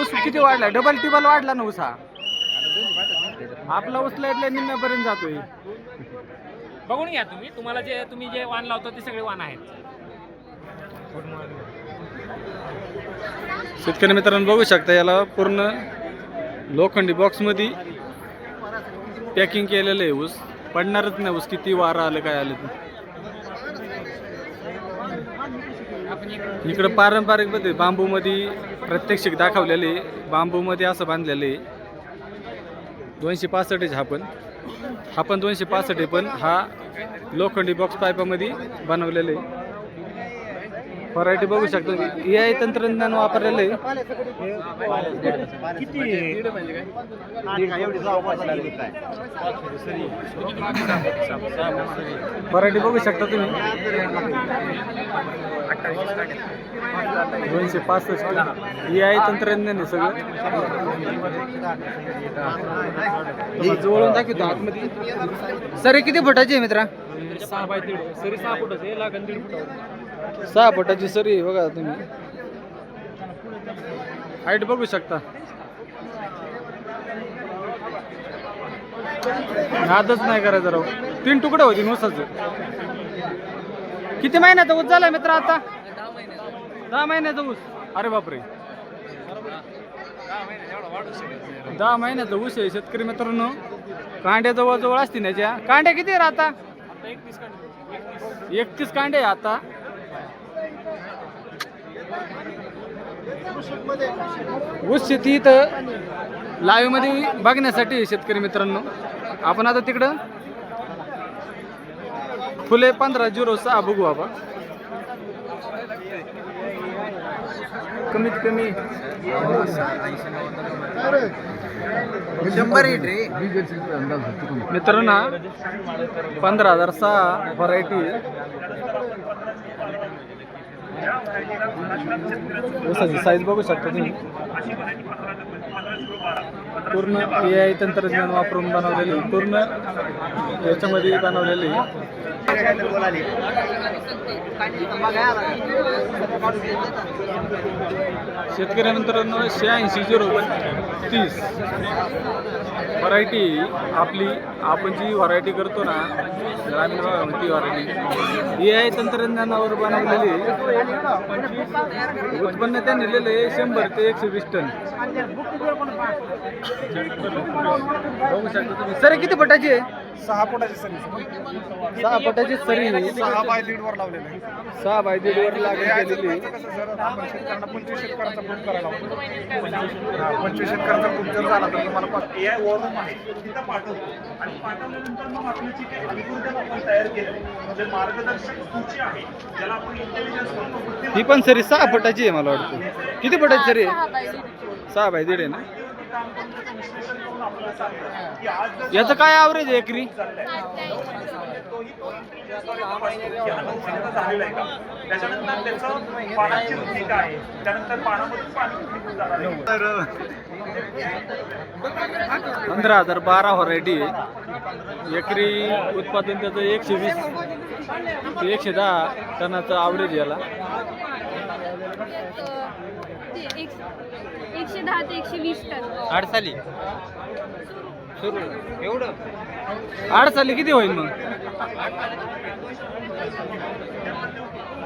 ऊस किती वाढला? डबल टिबल वाढला ना ऊस हा. आपला ऊस लाईटला निम्म्यापर्यंत जातोय. बघून घ्या तुम्ही. तुम्हाला जे तुम्ही जे वाण लावतो ते सगळे वाण आहेत. शेतकरी मित्रांनो बघू शकता याला पूर्ण लोखंडी बॉक्समध्ये पॅकिंग केलेलं आहे ऊस. पडणारच नाही ऊस. किती वारं आलं काय आलं ते. इकडं पारंपरिक पद्धती बांबूमध्ये प्रत्यक्षिक दाखवलेले बांबूमध्ये असं बांधलेलं. आहे दोनशे पासष्ट हा पण. हा पण दोनशे पासष्ट आहे पण हा लोखंडी बॉक्स पाईपामध्ये बनवलेलं आहे. व्हरायटी बघू शकतो. ए आय तंत्रज्ञान वापरलेलं आहे. व्हरायटी बघू शकता तुम्ही. दोनशे पासष्ट. ए आय तंत्रज्ञान आहे सगळं. जवळून दाखवतो आतमध्ये. सर किती फुटाची आहे मित्रा? म्हणजे सहा बाय दीड सरी सहा फुट आहे लागण दीड सहा फुटाची सरी बघा तुम्ही. हाईट बघू शकता. नादच नाही करायचं राव. तीन तुकडे होती नुसाचं. किती महिन्याचा ऊस झाला मित्र आता? दहा महिन्याचा ऊस. अरे बापरे. दहा महिन्याचा ऊस आहे शेतकरी मित्रांनो. कांड्या जवळ जवळ असतील त्याच्या कांड्या किती आहे एकतीस कांडे. आता. ऊस शेती इथं लाईव्हमध्ये बघण्यासाठी शेतकरी मित्रांनो. आपण आता तिकडं फुले पंधरा झिरो सहा बघू आपण. कमीत कमी शंभर मित्रांनो पंधरा हजार सहा व्हरायटी हो जसं साईज बघू शकता तुम्ही. पूर्ण ए आय तंत्रज्ञान वापरून बनवलेली पूर्ण याच्यामध्ये बनवलेली. शेतकऱ्यानंतर शहाऐंशी झिरो तीस. व्हरायटी आपली आपण जी व्हरायटी करतो ना ग्रामीण भागामध्ये ती व्हरायटी ए आय तंत्रज्ञानावर बनवलेली उत्पन्न त्यांनी लिहिलं आहे शंभर ते एकशे वीस टन. बघू शकता तुम्ही सर किती फटाची आहे? सहा फुटाची सरी. सहा फटाची सरी. सहा बाय दीड वर लावलेलं आहे. सहा बाय दीड वर शेतकऱ्यांना पंचवीस शेतकऱ्यांचा ग्रुप करायला लावतो. हा, पंचवीस शेतकऱ्यांचा ग्रुप जर झाला तर तुम्हाला पाच- ए आय वॉर्डूम आहे. तिथं पाठवतो. आणि पाठवल्यानंतर मग आपली जी काही आपण तयार केलं जे मार्गदर्शक सूची आहे ज्याला आपण इंटेलिजन्स म्हणतो ही पण सरी सहा फटाची आहे मला वाटतं. किती फटाची सरी आहे? सहा बाय दीड आहे ना? याचं काय ॲव्हरेज आहे एकरी? पंधरा हजार बारा व्हरायटी आहे. एकरी उत्पादन त्याचं एकशे वीस एकशे दहा टनाचं ॲव्हरेज याला. एकशे दहा ते एकशे वीस टन. आडसाली एवढं? आडसाली किती होईल मग?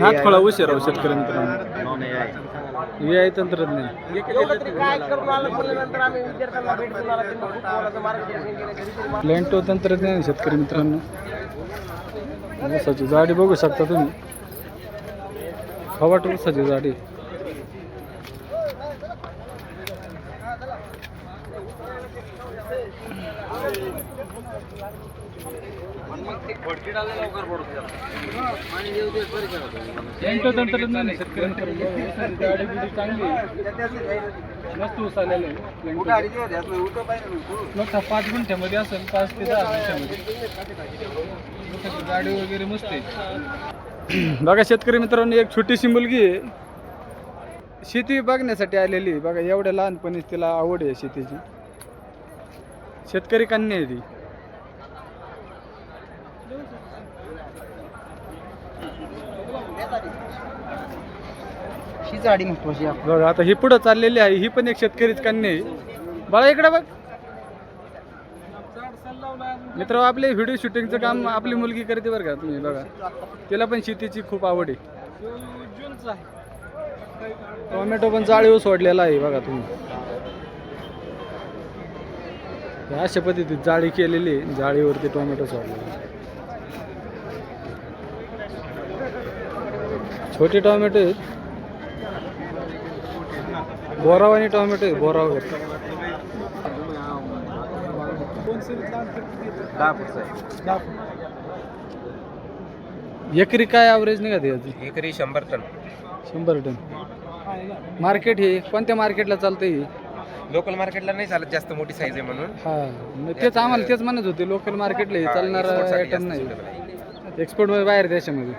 नाथ फळा उशीर राहू शेतकरी मित्रांनो आय तंत्रज्ञान. प्लॅन्टो तंत्रज्ञान शेतकरी मित्रांनो. ऊसाची जाडी बघू शकता तुम्ही. फवाट ऊसाची जाडी. यांचं तंत्रज्ञान आहे शेतकऱ्यांपर्यंत गाडी बिडी चांगली आहे. मस्त ऊस आलेला आहे. मोठा पाच गुंठ्यामध्ये असेल पाच ते दहा गुंठ्यामध्ये. गाडी वगैरे मस्त आहे. बघा शेतकरी मित्रांनो एक छोटीशी मुलगी आहे. शेती बघण्यासाठी आलेली बघा एवढ्या लहानपणीच तिला आवड आहे शेतीची. शेतकरी कन्या आहे ती. ही झाडी महत्वाची बघा आता ही पुढं चाललेली आहे ही पण एक शेतकरीच कन्या आहे. बाळा इकडे बघ. मित्र आपले व्हिडिओ शूटिंगचं काम आपली मुलगी करते बरं का तुम्ही बघा. तिला पण शेतीची खूप आवड आहे. टोमॅटो पण जाळीवर सोडलेला आहे बघा तुम्ही. अशा पद्धतीत जाळी केलेली जाळीवरती टोमॅटो सोडलेला आहे. छोटे टोमॅटो आहेत. बोराव आणि टोमॅटो आहे बोराव एकरी काय ॲव्हरेज निघते याची? एकरी शंभर टन. शंभर टन. मार्केट हे कोणत्या मार्केटला चालतं हे? लोकल मार्केटला नाही चालत जास्त मोठी साईज आहे म्हणून. हा मग तेच आम्हाला तेच म्हणत होते लोकल मार्केटला हे चालणार export साठी आयटम जास्त नाही. आहे. एक्सपोर्ट बाहेर देशामध्ये.